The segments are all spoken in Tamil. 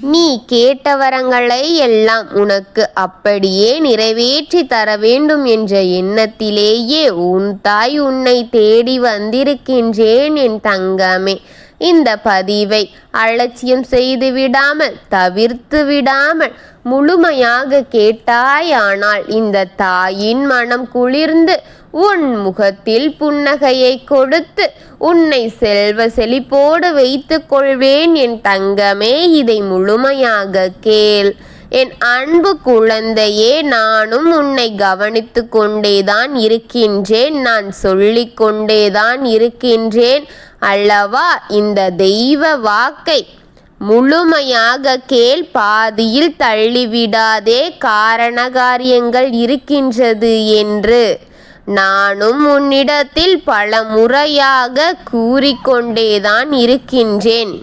நீ கேட்ட வரங்களை எல்லாம் உனக்கு அப்படியே நிறைவேற்றி தர வேண்டும் என்ற எண்ணத்திலேயே உன் தாய் உன்னை தேடி வந்திருக்கின்றேன் என் தங்கமே. இந்த பதிவை அலட்சியம் செய்து விடாமல் தவிர்த்து விடாமல் முழுமையாக கேட்டாயானால் இந்த தாயின் மனம் குளிர்ந்து உன் முகத்தில் புன்னகையை கொடுத்து உன்னை செல்வ செழிப்போடு வைத்துக் கொள்வேன் என் தங்கமே இதை முழுமையாக கேள். என் அன்பு குழந்தையே நானும் உன்னை கவனித்து கொண்டேதான் இருக்கின்றேன். நான் சொல்லிக் கொண்டேதான் இருக்கின்றேன். அல்லவா இந்த தெய்வ வாக்கை முழுமையாக கேள். பாதியில் தள்ளிவிடாதே காரண காரியங்கள் இருக்கின்றது என்று. நானும் உன்னிடத்தில் பல முறையாக கூறிக்கொண்டேதான் இருக்கின்றேன்.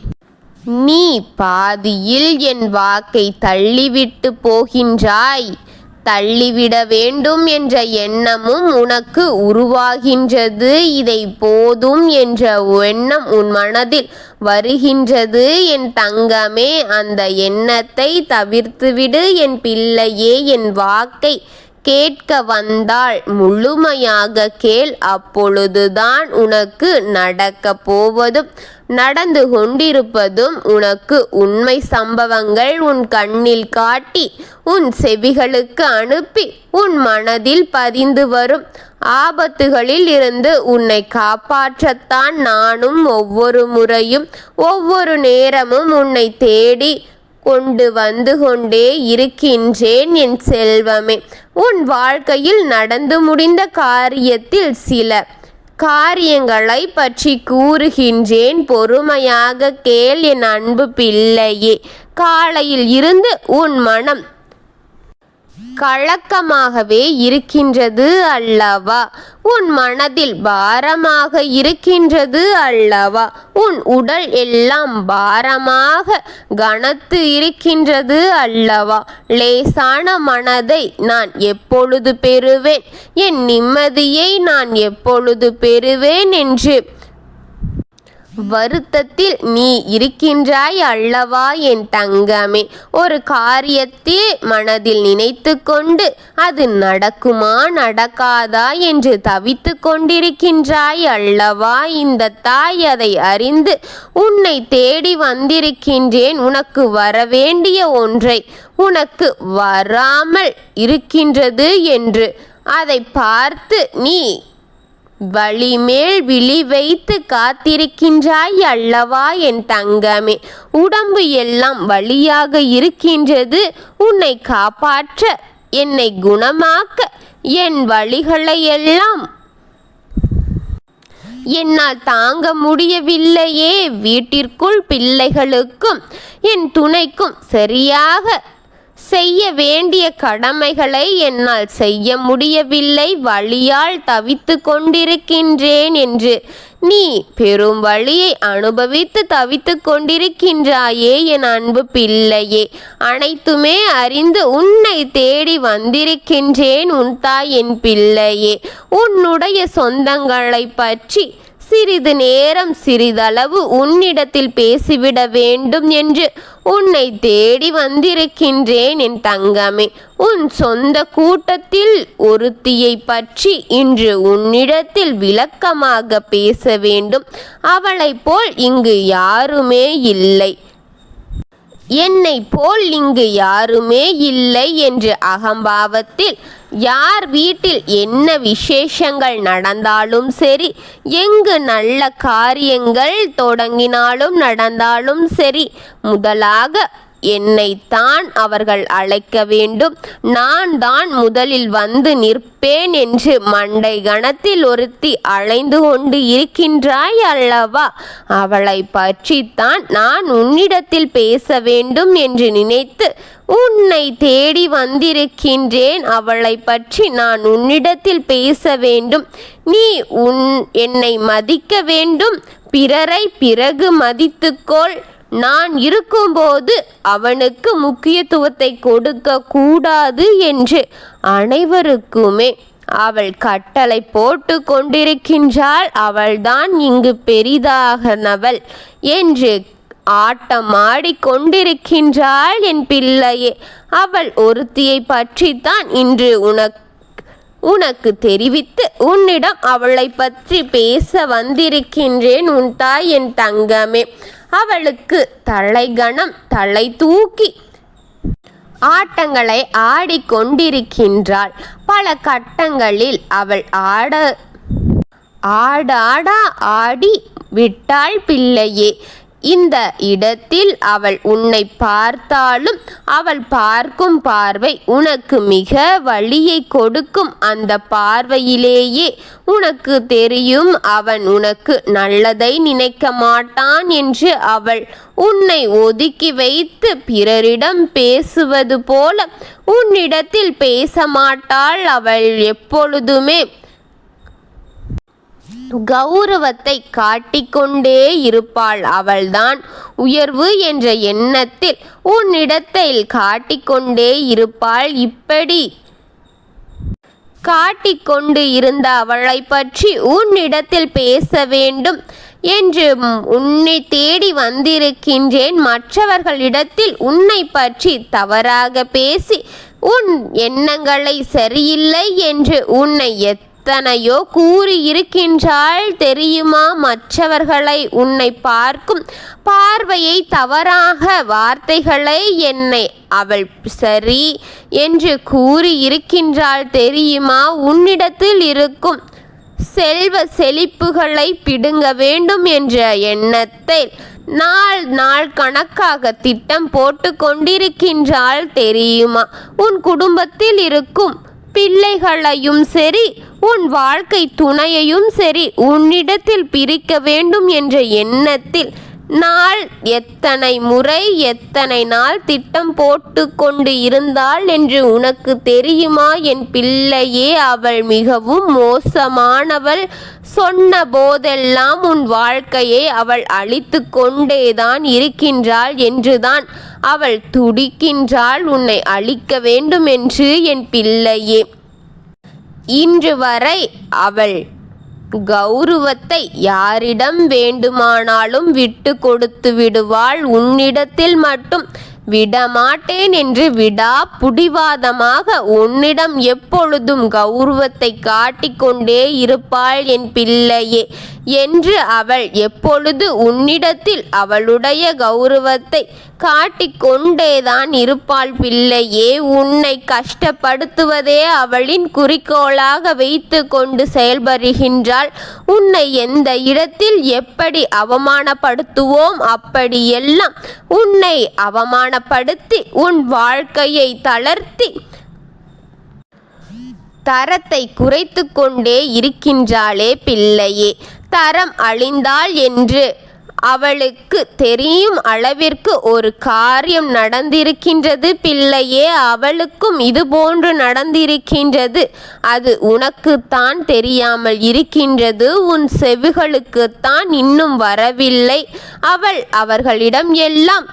நீ பாதியில் என் வாக்கை தள்ளிவிட்டு போகின்றாய். தள்ளிவிட வேண்டும் என்ற எண்ணமும் உனக்கு உருவாகின்றது. இதை போதும் என்ற எண்ணம் உன் மனதில் வருகின்றது. என் தங்கமே அந்த எண்ணத்தை தவிர்த்துவிடு. என் பிள்ளையே என் வாக்கை கேட்க வந்தால் முழுமையாக கேள் அப்பொழுதுதான் உனக்கு நடக்க போவதும் நடந்து கொண்டிருப்பதும் உனக்கு உண்மை சம்பவங்கள் உன் கண்ணில் காட்டி உன் செவிகளுக்கு அனுப்பி உன் மனதில் பதிந்து வரும். ஆபத்துகளில் இருந்து உன்னை காப்பாற்றத்தான் நானும் ஒவ்வொரு முறையும் ஒவ்வொரு நேரமும் உன்னை தேடி கொண்டு வந்து கொண்டே இருக்கின்றேன் என் செல்வமே. உன் வாழ்க்கையில் நடந்து முடிந்த காரியத்தில் சில காரியங்களை பற்றி கூறுகின்றேன். பொறுமையாக கேள் என் அன்பு பிள்ளையே. காலையில் இருந்து உன் மனம் கலக்கமாகவே இருக்கின்றது அல்லவா? உன் மனதில் பாரமாக இருக்கின்றது அல்லவா? உன் உடல் எல்லாம் பாரமாக கனத்து இருக்கின்றது அல்லவா? லேசான மனதை நான் எப்பொழுது பெறுவேன்? என் நிம்மதியை நான் எப்பொழுது பெறுவேன் என்று வருத்தத்தில் நீ இருக்கின்றாய் அல்லவா என் தங்கமே? ஒரு காரியத்தில் மனதில் நினைத்து கொண்டு அது நடக்குமா நடக்காதா என்று தவித்து கொண்டிருக்கின்றாய் அல்லவா? இந்த தாய் அதை அறிந்து உன்னை தேடி வந்திருக்கின்றேன். உனக்கு வரவேண்டிய ஒன்றை உனக்கு வராமல் இருக்கின்றது என்று. அதை பார்த்து நீ வழிமேல் விழி வைத்து காத்திருக்கின்றாய் அல்லவா என் தங்கமே? உடம்பு எல்லாம் வழியாக இருக்கின்றது. உன்னை காப்பாற்ற என்னை குணமாக்க என் வழிகளை எல்லாம் என்னால் தாங்க முடியவில்லையே. வீட்டிற்குள் பிள்ளைகளுக்கும் என் துணைக்கும் சரியாக செய்ய வேண்டிய கடமைகளை என்னால் செய்ய முடியவில்லை. வழியால் தவித்து கொண்டிருக்கின்றேன் என்று. நீ பெரும் வழியை அனுபவித்து தவித்து கொண்டிருக்கின்றாயே என் அன்பு பிள்ளையே. அனைத்துமே அறிந்து உன்னை தேடி வந்திருக்கின்றேன் உன் தாய் என் பிள்ளையே. உன்னுடைய சொந்தங்களை பற்றி சிறிது நேரம் சிறிதளவு உன்னிடத்தில் பேசிவிட வேண்டும் என்று உன்னை தேடி வந்திருக்கின்றேன் என் தங்கமே. உன் சொந்த கூட்டத்தில் ஒருத்தியை பற்றி இன்று உன்னிடத்தில் விளக்கமாக பேச வேண்டும். அவளைப் போல் இங்கு யாருமே இல்லை. என்னை போல் இங்கு யாருமே இல்லை என்று அகம்பாவத்தில் யார் வீட்டில் என்ன விசேஷங்கள் நடந்தாலும் சரி எங்கு நல்ல காரியங்கள் தொடங்கினாலும் நடந்தாலும் சரி முதலாக என்னைத்தான் அவர்கள் அழைக்க வேண்டும். நான் தான் முதலில் வந்து நிற்பேன் என்று மண்டை கணத்தில் ஒருத்தி அழைந்து கொண்டு இருக்கின்றாய் அல்லவா? அவளை பற்றித்தான் நான் உன்னிடத்தில் பேச வேண்டும் என்று நினைத்து உன்னை தேடி வந்திருக்கின்றேன். அவளை பற்றி நான் உன்னிடத்தில் பேச வேண்டும். நீ உன் என்னை மதிக்க வேண்டும். பிறரை பிறகு மதித்துக்கொள். நான் இருக்கும்போது அவனுக்கு முக்கியத்துவத்தை கொடுக்க கூடாது என்று அனைவருக்குமே அவள் கட்டளை போட்டு கொண்டிருக்கின்றாள். அவள்தான் இங்கு பெரிதாகனவள் என்று ஆட்டம் கொண்டிருக்கின்றாள் என் பிள்ளையே. அவள் ஒருத்தியை பற்றித்தான் இன்று உனக்கு உனக்கு தெரிவித்து உன்னிடம் அவளை பற்றி பேச வந்திருக்கின்றேன். உன் தாய் என் தங்கமே. அவளுக்கு தலைகணம் தலை தூக்கி. ஆட்டங்களை ஆடிக்கொண்டிருக்கின்றாள் பல கட்டங்களில் அவள் ஆட ஆடாடா ஆடி விட்டாள் பிள்ளையே. இந்த இடத்தில் அவள் உன்னை பார்த்தாலும் அவள் பார்க்கும் பார்வை உனக்கு மிக வழியை கொடுக்கும். அந்த பார்வையிலேயே உனக்கு தெரியும் அவன் உனக்கு நல்லதை நினைக்க மாட்டான் என்று அவள் உன்னை ஒதுக்கி வைத்து பிறரிடம் பேசுவது போல உன்னிடத்தில் பேச மாட்டாள். அவள் எப்பொழுதுமே கௌரவத்தை காட்டிக்கொண்டே இருப்பாள். அவள்தான் உயர்வு என்ற எண்ணத்தில் உன்னிடத்தில் காட்டிக்கொண்டே இருப்பாள். இப்படி காட்டிக்கொண்டு இருந்த அவளை பற்றி உன்னிடத்தில் பேச வேண்டும் என்று உன்னை தேடி வந்திருக்கின்றேன். மற்றவர்களிடத்தில் உன்னை பற்றி தவறாக பேசி உன் எண்ணங்களை சரியில்லை என்று உன்னை எத்தனையோ கூறியிருக்கின்றாள் தெரியுமா? மற்றவர்களை உன்னை பார்க்கும் பார்வையை தவறாக வார்த்தைகளை என்னை அவள் சரி என்று கூறியிருக்கின்றாள் தெரியுமா? உன்னிடத்தில் இருக்கும் செல்வ செழிப்புகளை பிடுங்க வேண்டும் என்ற எண்ணத்தை நாள் நாள் கணக்காக திட்டம் போட்டு கொண்டிருக்கின்றாள் தெரியுமா? உன் குடும்பத்தில் இருக்கும் பிள்ளைகளையும் சரி உன் வாழ்க்கை துணையையும் சரி உன்னிடத்தில் பிரிக்க வேண்டும் என்ற எண்ணத்தில் நாள் எத்தனை முறை எத்தனை நாள் திட்டம் போட்டு கொண்டு இருந்தாள் என்று உனக்கு தெரியுமா? என் பிள்ளையே அவள் மிகவும் மோசமானவள். சொன்ன போதெல்லாம் உன் வாழ்க்கையை அவள் அழித்து கொண்டேதான் இருக்கின்றாள் என்றுதான் அவள் துடிக்கின்றாள் உன்னை அழிக்க வேண்டும் என்று என் பிள்ளையே. இன்று வரை அவள் கௌரவத்தை யாரிடம் வேண்டுமானாலும் விட்டு கொடுத்து விடுவாள். உன்னிடத்தில் மட்டும் விடமாட்டேன் என்று விடா புடிவாதமாக உன்னிடம் எப்பொழுதும் கௌரவத்தை காட்டிக்கொண்டே இருப்பாள் என் பிள்ளையே. என்று அவள் எப்பொழுது உன்னிடத்தில் அவளுடைய கௌரவத்தை காட்டிக்கொண்டேதான் இருப்பாள் பிள்ளையே உன்னை கஷ்டப்படுத்துவதே அவளின் குறிக்கோளாக வைத்து கொண்டு செயல்படுகின்றாள். உன்னை எந்த இடத்தில் எப்படி அவமானப்படுத்துவோம் அப்படியெல்லாம் உன்னை அவமானப்படுத்தி உன் வாழ்க்கையை தளர்த்தி தரத்தை குறைத்து கொண்டே இருக்கின்றாளே பிள்ளையே. தரம் அழிந்தாள் என்று. அவளுக்கு தெரியும் அளவிற்கு ஒரு காரியம் நடந்திருக்கின்றது பிள்ளையே அவளுக்கும் இது போன்று நடந்திருக்கின்றது. அது உனக்குத்தான் தெரியாமல் இருக்கின்றது உன் செவிகளுக்குத்தான் இன்னும் வரவில்லை. அவள் அவர்களிடம் எல்லாம்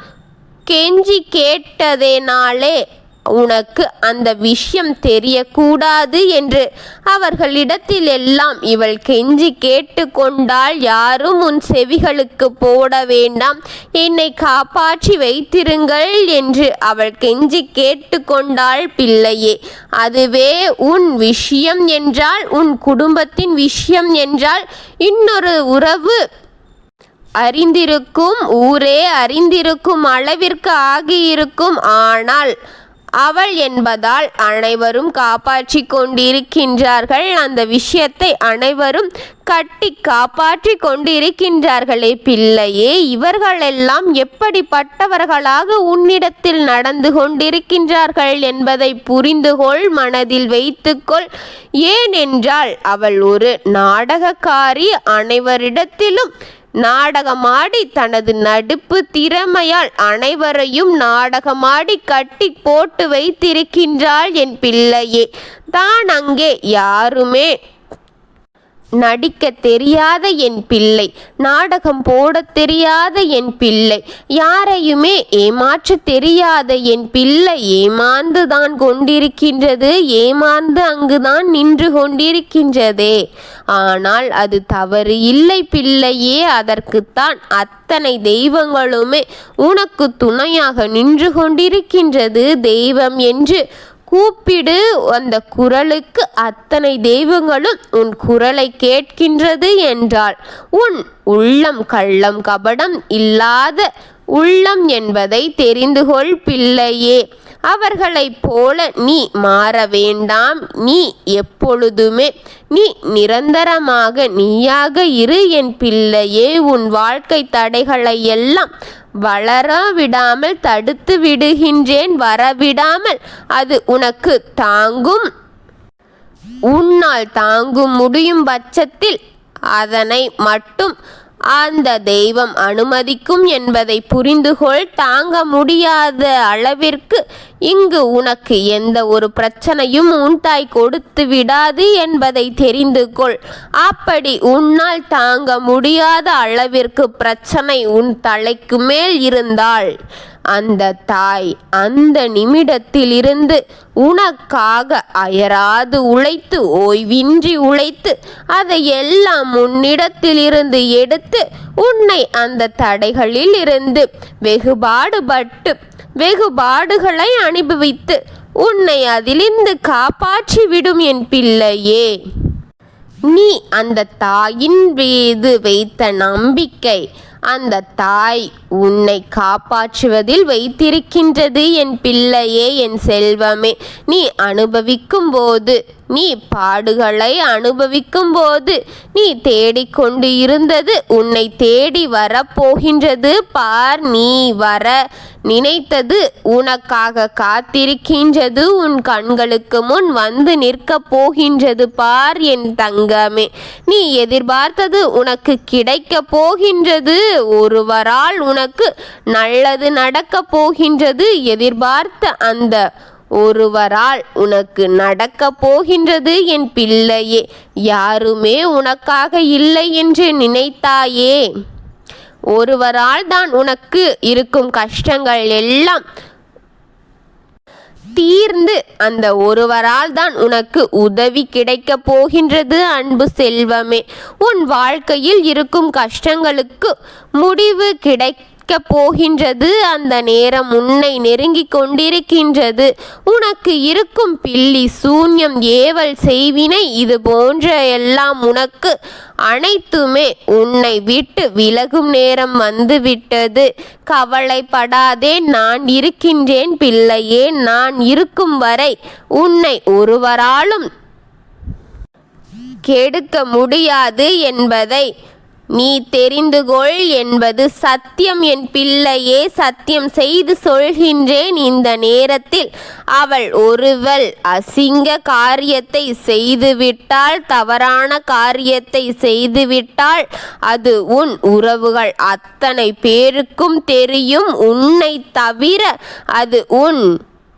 கெஞ்சி கேட்டதேனாலே உனக்கு அந்த விஷயம் தெரியக்கூடாது என்று அவர்களிடத்தில் எல்லாம் இவள் கெஞ்சி கேட்டுக்கொண்டால் யாரும் உன் செவிகளுக்கு போட வேண்டாம். என்னை காப்பாற்றி வைத்திருங்கள் என்று அவள் கெஞ்சி கேட்டுக்கொண்டாள் பிள்ளையே. அதுவே உன் விஷயம் என்றால் உன் குடும்பத்தின் விஷயம் என்றால் இன்னொரு உறவு அறிந்திருக்கும் ஊரே அறிந்திருக்கும் அளவிற்கு ஆகியிருக்கும். ஆனால் அவள் என்பதால் அனைவரும் காப்பாற்றி கொண்டிருக்கின்றார்கள். அந்த விஷயத்தை அனைவரும் கட்டி காப்பாற்றி கொண்டிருக்கின்றார்களே பிள்ளையே இவர்களெல்லாம் எப்படிப்பட்டவர்களாக உன்னிடத்தில் நடந்து கொண்டிருக்கின்றார்கள் என்பதை புரிந்துகொள் மனதில் வைத்துக்கொள். ஏனென்றால் அவள் ஒரு நாடகக்காரி அனைவரிடத்திலும் நாடகமாடி தனது நடிப்பு திறமையால் அனைவரையும் நாடகமாடி கட்டி போட்டு வைத்திருக்கின்றாள் என் பிள்ளையே. தான் அங்கே யாருமே நடிக்க தெரியாத என் பிள்ளை. நாடகம் போடத் தெரியாத என் பிள்ளை. யாரையுமே ஏமாற்ற தெரியாத என் பிள்ளை. ஏமாந்து தான் கொண்டிருக்கின்றது ஏமாந்து அங்குதான் நின்று கொண்டிருக்கின்றதே. ஆனால் அது தவறு இல்லை பிள்ளையே. அதற்குத்தான் அத்தனை தெய்வங்களுமே உனக்கு துணையாக நின்று கொண்டிருக்கின்றது. தெய்வம் என்று கூப்பிடு அந்த குரலுக்கு அத்தனை தெய்வங்களும் உன் குரலை கேட்கின்றது என்றால் உன் உள்ளம் கள்ளம் கபடம் இல்லாத உள்ளம் என்பதை தெரிந்து கொள் பிள்ளையே. அவர்களைப் போல நீ மாற வேண்டாம். நீ எப்பொழுதுமே நீ நிரந்தரமாக நீயாக இரு என் பிள்ளையே. உன் வாழ்க்கை தடைகளை எல்லாம் வளர விடாமல் தடுத்து விடுகின்றேன் வரவிடாமல் அது உனக்கு தாங்கும். உன்னால் தாங்கும் முடியும் பட்சத்தில் அதனை மட்டும் அந்த தெய்வம் அனுமதிக்கும் என்பதை புரிந்துகொள். தாங்க முடியாத அளவிற்கு இங்கு உனக்கு எந்த ஒரு பிரச்சனையும் தாய் கொடுத்து விடாது என்பதை தெரிந்து கொள். அப்படி உன்னால் தாங்க முடியாத அளவிற்கு பிரச்சனை உன் தலைக்கு மேல் இருந்தால் அந்த தாய் அந்த நிமிடத்திலிருந்து உனக்காக அயராது உழைத்து ஓய்வின்றி உழைத்து அதை எல்லாம் உன்னிடத்திலிருந்து எடுத்து உன்னை அந்த தடைகளில் இருந்து வெகுபாடுபட்டு வெகுபாடுகளை அனுபவித்து உன்னை அதிலிருந்து காப்பாற்றி விடும் என் பிள்ளையே. நீ அந்த தாயின் மீது வைத்த நம்பிக்கை அந்த தாய் உன்னை காப்பாற்றுவதில் வைத்திருக்கின்றது என் பிள்ளையே என் செல்வமே. நீ அனுபவிக்கும் போது நீ பாடுகளை அனுபவிக்கும் போது நீ தேடிக்கொண்டு இருந்தது உன்னை தேடி வரப்போகின்றது. பார் நீ வர நினைத்தது உனக்காக காத்திருக்கின்றது. உன் கண்களுக்கு முன் வந்து நிற்கப் போகின்றது. பார் என் தங்கமே. நீ எதிர்பார்த்தது உனக்கு கிடைக்கப் போகின்றது. ஒருவரால் உனக்கு நல்லது நடக்கப் போகின்றது. எதிர்பார்த்த அந்த ஒருவரால் உனக்கு நடக்கப் போகின்றது என் பிள்ளையே. யாருமே உனக்காக இல்லை என்று நினைத்தாயே. ஒருவரால் தான் உனக்கு இருக்கும் கஷ்டங்கள் எல்லாம் தீர்ந்து அந்த ஒருவரால் தான் உனக்கு உதவி கிடைக்கப் போகின்றது அன்பு செல்வமே. உன் வாழ்க்கையில் இருக்கும் கஷ்டங்களுக்கு முடிவு கிடைக்க போகின்றது. அந்த நேரம் உன்னை நெருங்கிக் கொண்டிருக்கின்றது. உனக்கு இருக்கும் பில்லி சூன்யம் ஏவல் செய்வினை இது போன்ற எல்லாம் உனக்கு அனைத்துமே உன்னை விட்டு விலகும் நேரம் வந்துவிட்டது. கவலைப்படாதே நான் இருக்கின்றேன் பிள்ளையே நான் இருக்கும் வரை உன்னை ஒருவராலும் கெடுக்க முடியாது என்பதை நீ தெரிந்து கொள் என்பது சத்தியம். என் பிள்ளையே சத்தியம் செய்து சொல்கின்றேன் இந்த நேரத்தில். அவள் ஒருவள் அசிங்க காரியத்தை செய்துவிட்டால் தவறான காரியத்தை செய்துவிட்டால் அது உன் உறவுகள். அத்தனை பேருக்கும் தெரியும் உன்னை தவிர அது உன்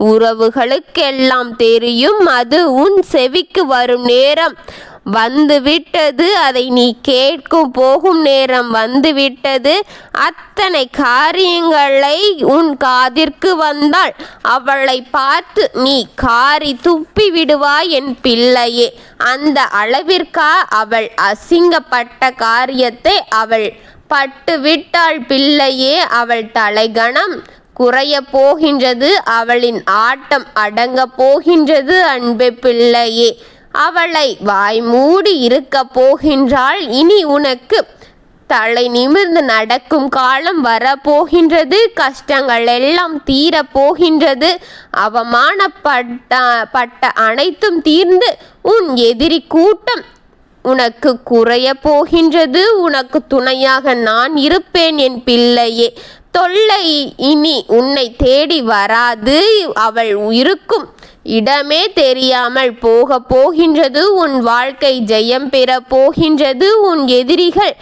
உறவுகளுக்கெல்லாம் தெரியும். அது உன் செவிக்கு வரும் நேரம். வந்துவிட்டது. அதை நீ கேட்கும் போகும் நேரம் வந்துவிட்டது. அத்தனை காரியங்களை உன் காதிற்கு வந்தால் அவளை பார்த்து நீ காரி துப்பி விடுவாய் என் பிள்ளையே. அந்த அளவிற்கா அவள் அசிங்கப்பட்ட காரியத்தை அவள் பட்டு விட்டாள் பிள்ளையே அவள் தலைகணம் குறைய போகின்றது. அவளின் ஆட்டம் அடங்க போகின்றது அன்பே பிள்ளையே. அவளை வாய் மூடி இருக்க போகின்றாள். இனி உனக்கு தலை நிமிர்ந்து நடக்கும் காலம் வரப்போகின்றது. கஷ்டங்கள் எல்லாம் தீரப்போகின்றது அவமானப்பட்ட பட்ட அனைத்தும் தீர்ந்து உன் எதிரி கூட்டம் உனக்கு குறைய போகின்றது உனக்கு துணையாக நான் இருப்பேன் என் பிள்ளையே. தொல்லை இனி உன்னை தேடி வராது அவள் இருக்கும் இடமே தெரியாமல் போக போகின்றது உன் வாழ்க்கை ஜெயம் பெற போகின்றது உன் எதிரிகள்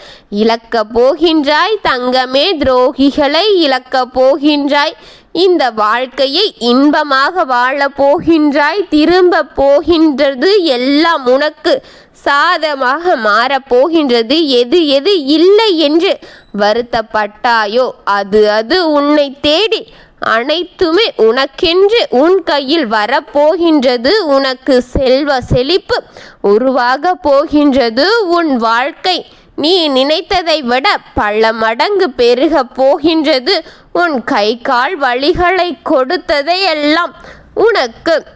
இழக்க போகின்றாய் தங்கமே துரோகிகளை இழக்க போகின்றாய். இந்த வாழ்க்கையை இன்பமாக வாழ போகின்றாய் திரும்ப போகின்றது எல்லாம் உனக்கு சாதமாக மாறப்போகின்றது எது எது இல்லை என்று வருத்தப்பட்டாயோ அது அது உன்னை தேடி அனைத்துமே உனக்கென்று உன் கையில் வரப்போகின்றது உனக்கு செல்வ செழிப்பு உருவாக போகின்றது. உன் வாழ்க்கை நீ நினைத்ததை விட பல மடங்கு பெருக போகின்றது. உன் கை கால் வழிகளை கொடுத்ததை எல்லாம் உனக்கு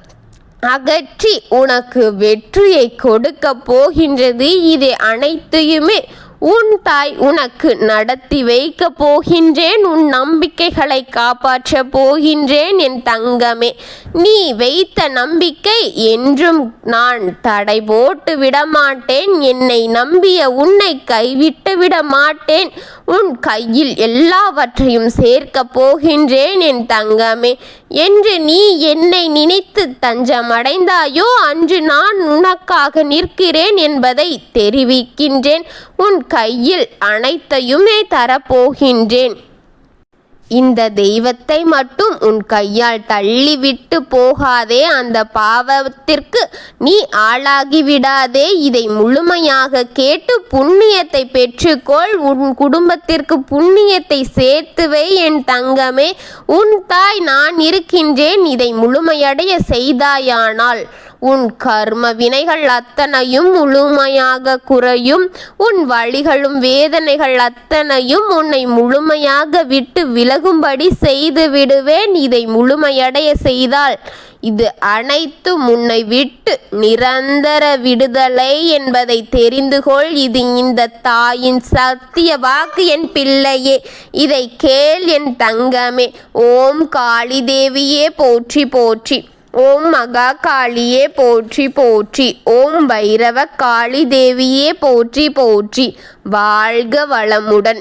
அகற்றி உனக்கு வெற்றியை கொடுக்க போகின்றது. இது அனைத்தையுமே உன் தாய் உனக்கு நடத்தி வைக்க போகின்றேன் உன் நம்பிக்கைகளை காப்பாற்ற போகின்றேன் என் தங்கமே. நீ வைத்த நம்பிக்கை என்றும் நான் தடை போட்டு விடமாட்டேன். என்னை நம்பிய உன்னை கைவிட்டு விட மாட்டேன் உன் கையில் எல்லாவற்றையும் சேர்க்க போகின்றேன் என் தங்கமே. என்று நீ என்னை நினைத்து தஞ்சமடைந்தாயோ அன்று நான் உனக்காக நிற்கிறேன் என்பதை தெரிவிக்கின்றேன். உன் கையில் அனைத்தையுமே தரப்போகின்றேன். இந்த தெய்வத்தை மட்டும் உன் கையால் தள்ளிவிட்டு போகாதே. அந்த பாவத்திற்கு நீ ஆளாகிவிடாதே இதை முழுமையாக கேட்டு புண்ணியத்தை பெற்றுக்கொள். உன் குடும்பத்திற்கு புண்ணியத்தை சேர்த்துவை என் தங்கமே. உன் தாய் நான் இருக்கின்றேன். இதை முழுமையடைய செய்தாயானால். உன் கர்ம வினைகள் அத்தனையும் முழுமையாக குறையும். உன் வழிகளும் வேதனைகள் அத்தனையும் உன்னை முழுமையாக விட்டு விலகும்படி செய்து விடுவேன். இதை முழுமையடைய செய்தால் இது அனைத்தும் உன்னை விட்டு நிரந்தர விடுதலை என்பதை தெரிந்து கொள். இது இந்த தாயின் சத்திய வாக்கு என் பிள்ளையே. இதை கேள் என் தங்கமே. ஓம் காளி தேவியே போற்றி போற்றி. ஓம் மகா காளியே போற்றி போற்றி. ஓம் பைரவ காளி தேவியே போற்றி போற்றி. வாழ்க வளமுடன்.